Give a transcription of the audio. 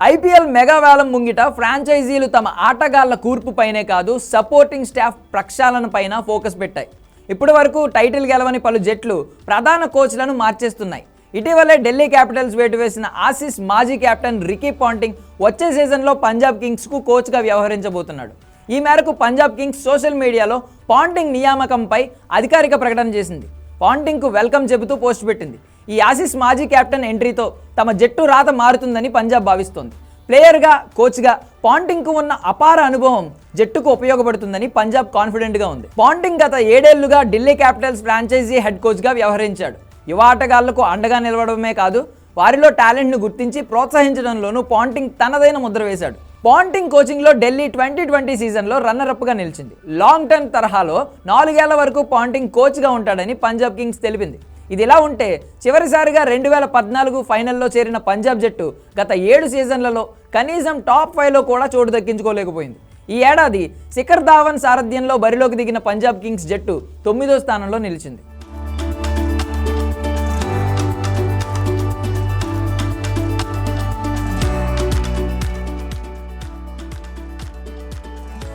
IPL మెగావేలం ముంగిట ఫ్రాంచైజీలు తమ ఆటగాళ్ళ కూర్పుపైనే కాదు సపోర్టింగ్ స్టాఫ్ ప్రక్షాళన పైన ఫోకస్ పెట్టాయి. ఇప్పటి వరకు టైటిల్ గెలవని పలు జట్లు ప్రధాన కోచ్లను మార్చేస్తున్నాయి. ఇటీవలే ఢిల్లీ క్యాపిటల్స్ వేటు వేసిన ఆసీస్ మాజీ కెప్టెన్ రికీ పాంటింగ్ వచ్చే సీజన్లో పంజాబ్ కింగ్స్కు కోచ్గా వ్యవహరించబోతున్నాడు. ఈ మేరకు Punjab Kings social media Ponting నియామకంపై అధికారిక ప్రకటన చేసింది. పాంటింగ్కు వెల్కమ్ చెబుతూ పోస్ట్ పెట్టింది. ఈ ఆసిస్ మాజీ కెప్టెన్ ఎంట్రీతో తమ జట్టు రాత మారుతుందని పంజాబ్ భావిస్తోంది. ప్లేయర్గా కోచ్గా పాంటింగ్కు ఉన్న అపార అనుభవం జట్టుకు ఉపయోగపడుతుందని పంజాబ్ కాన్ఫిడెంట్గా ఉంది. పాంటింగ్ గత ఏడేళ్ళుగా ఢిల్లీ క్యాపిటల్స్ ఫ్రాంచైజీ హెడ్ కోచ్గా వ్యవహరించాడు. యువ ఆటగాళ్ళకు అండగా నిలవడమే కాదు వారిలో టాలెంట్ను గుర్తించి ప్రోత్సహించడంలోనూ పాంటింగ్ తనదైన ముద్ర వేశాడు. పాంటింగ్ కోచింగ్లో ఢిల్లీ ట్వంటీ ట్వంటీ సీజన్లో రన్నరప్గా నిలిచింది. లాంగ్ టర్మ్ తరహాలో నాలుగేళ్ళ వరకు పాంటింగ్ కోచ్గా ఉంటాడని పంజాబ్ కింగ్స్ తెలిపింది. ఇది ఇలా ఉంటే చివరిసారిగా రెండు వేల పద్నాలుగు ఫైనల్లో చేరిన పంజాబ్ జట్టు గత ఏడు సీజన్లలో కనీసం టాప్ ఫైవ్లో కూడా చోటు దక్కించుకోలేకపోయింది. ఈ ఏడాది శిఖర్ ధావన్ సారథ్యంలో బరిలోకి దిగిన పంజాబ్ కింగ్స్ జట్టు తొమ్మిదో స్థానంలో నిలిచింది.